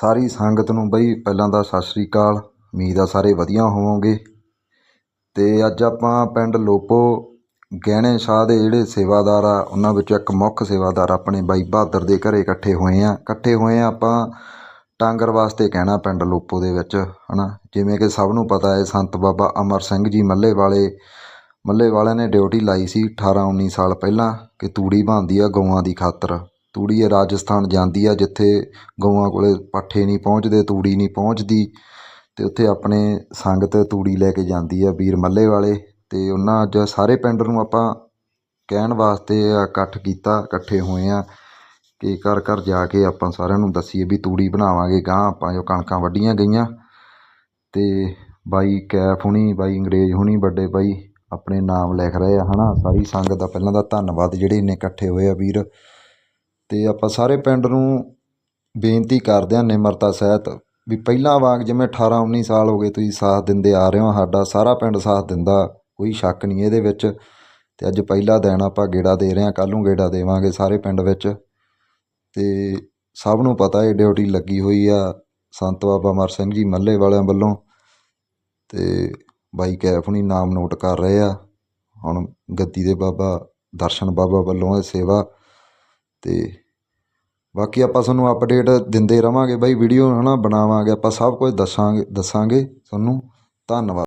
ਸਾਰੀ ਸੰਗਤ ਨੂੰ ਬਈ ਪਹਿਲਾਂ ਤਾਂ ਸਤਿ ਸ਼੍ਰੀ ਅਕਾਲ ਉਮੀਦ ਆ ਸਾਰੇ ਵਧੀਆ ਹੋਵੋਗੇ। ਅਤੇ ਅੱਜ ਆਪਾਂ ਪਿੰਡ ਲੋਪੋ, ਗਹਿਣੇ ਸ਼ਾਹ ਦੇ ਜਿਹੜੇ ਸੇਵਾਦਾਰ ਆ, ਉਹਨਾਂ ਵਿੱਚੋਂ ਇੱਕ ਮੁੱਖ ਸੇਵਾਦਾਰ ਆਪਣੇ ਬਾਈ ਬਹਾਦਰ ਦੇ ਘਰੇ ਇਕੱਠੇ ਹੋਏ ਆ। ਇਕੱਠੇ ਹੋਏ ਆ ਆਪਾਂ ਟਾਂਗਰ ਵਾਸਤੇ ਕਹਿਣਾ ਪਿੰਡ ਲੋਪੋ ਦੇ ਵਿੱਚ ਹੈ ਨਾ ਜਿਵੇਂ ਕਿ ਸਭ ਨੂੰ ਪਤਾ ਹੈ, ਸੰਤ ਬਾਬਾ ਅਮਰ ਸਿੰਘ ਜੀ ਮੱਲੇ ਵਾਲੇ ਮੱਲੇ ਵਾਲਿਆਂ ਨੇ ਡਿਊਟੀ ਲਾਈ ਸੀ 18 19 ਸਾਲ ਪਹਿਲਾਂ ਕਿ ਤੂੜੀ ਬਣਦੀ ਆ ਗਊਆਂ ਦੀ ਖਾਤਰ। ਤੂੜੀ ਇਹ ਰਾਜਸਥਾਨ ਜਾਂਦੀ ਆ, ਜਿੱਥੇ ਗਊਆਂ ਕੋਲੇ ਪੱਠੇ ਨਹੀਂ ਪਹੁੰਚਦੇ, ਤੂੜੀ ਨਹੀਂ ਪਹੁੰਚਦੀ ਅਤੇ ਉੱਥੇ ਆਪਣੇ ਸੰਗਤ ਤੂੜੀ ਲੈ ਕੇ ਜਾਂਦੀ ਆ ਵੀਰ ਮੱਲੇ ਵਾਲੇ ਅਤੇ ਉਹਨਾਂ ਅੱਜ ਸਾਰੇ ਪਿੰਡ ਨੂੰ ਆਪਾਂ ਕਹਿਣ ਵਾਸਤੇ ਇਕੱਠ ਕੀਤਾ, ਇਕੱਠੇ ਹੋਏ ਆ ਕਿ ਘਰ ਘਰ ਜਾ ਕੇ ਆਪਾਂ ਸਾਰਿਆਂ ਨੂੰ ਦੱਸੀਏ ਵੀ ਤੂੜੀ ਬਣਾਵਾਂਗੇ ਗਾਂ ਆਪਾਂ ਜੋ ਕਣਕਾਂ ਵੱਢੀਆਂ ਗਈਆਂ ਅਤੇ ਬਾਈ ਕੈਫ ਹੁਣੀ, ਬਾਈ ਅੰਗਰੇਜ਼ ਹੁਣੀ ਵੱਡੇ ਬਾਈ ਆਪਣੇ ਨਾਮ ਲਿਖ ਰਹੇ ਆ ਹੈ ਨਾ ਸਾਰੀ ਸੰਗਤ ਦਾ ਪਹਿਲਾਂ ਦਾ ਧੰਨਵਾਦ ਜਿਹੜੇ ਇੰਨੇ ਇਕੱਠੇ ਹੋਏ ਆ ਵੀਰ। ਅਤੇ ਆਪਾਂ ਸਾਰੇ ਪਿੰਡ ਨੂੰ ਬੇਨਤੀ ਕਰਦੇ ਹਾਂ ਨਿਮਰਤਾ ਸਹਿਤ ਵੀ ਪਹਿਲਾਂ ਵਾਂਗ ਜਿਵੇਂ 18 19 ਸਾਲ ਹੋ ਗਏ ਤੁਸੀਂ ਸਾਥ ਦਿੰਦੇ ਆ ਰਹੇ ਹੋ, ਸਾਡਾ ਸਾਰਾ ਪਿੰਡ ਸਾਥ ਦਿੰਦਾ, ਕੋਈ ਸ਼ੱਕ ਨਹੀਂ ਇਹਦੇ ਵਿੱਚ। ਅਤੇ ਅੱਜ ਪਹਿਲਾ ਦਿਨ ਆਪਾਂ ਗੇੜਾ ਦੇ ਰਹੇ ਹਾਂ, ਕੱਲ੍ਹ ਨੂੰ ਗੇੜਾ ਦੇਵਾਂਗੇ ਸਾਰੇ ਪਿੰਡ ਵਿੱਚ। ਅਤੇ ਸਭ ਨੂੰ ਪਤਾ ਇਹ ਡਿਊਟੀ ਲੱਗੀ ਹੋਈ ਆ ਸੰਤ ਬਾਬਾ ਅਮਰ ਸਿੰਘ ਜੀ ਮੱਲੇ ਵਾਲਿਆਂ ਵੱਲੋਂ। ਅਤੇ ਬਾਈ ਕੈਫ ਹੁਣੀ ਨਾਮ ਨੋਟ ਕਰ ਰਹੇ ਆ। ਹੁਣ ਗੱਦੀ ਦੇ ਬਾਬਾ, ਦਰਸ਼ਨ ਬਾਬਾ ਵੱਲੋਂ ਇਹ ਸੇਵਾ। ਅਤੇ ਬਾਕੀ ਆਪਾਂ ਤੁਹਾਨੂੰ ਅਪਡੇਟ ਦਿੰਦੇ ਰਵਾਂਗੇ ਬਾਈ ਵੀਡੀਓ ਹੈ ਨਾ ਬਣਾਵਾਂਗੇ, ਆਪਾਂ ਸਭ ਕੁਝ ਦੱਸਾਂਗੇ ਦੱਸਾਂਗੇ ਤੁਹਾਨੂੰ। ਧੰਨਵਾਦ।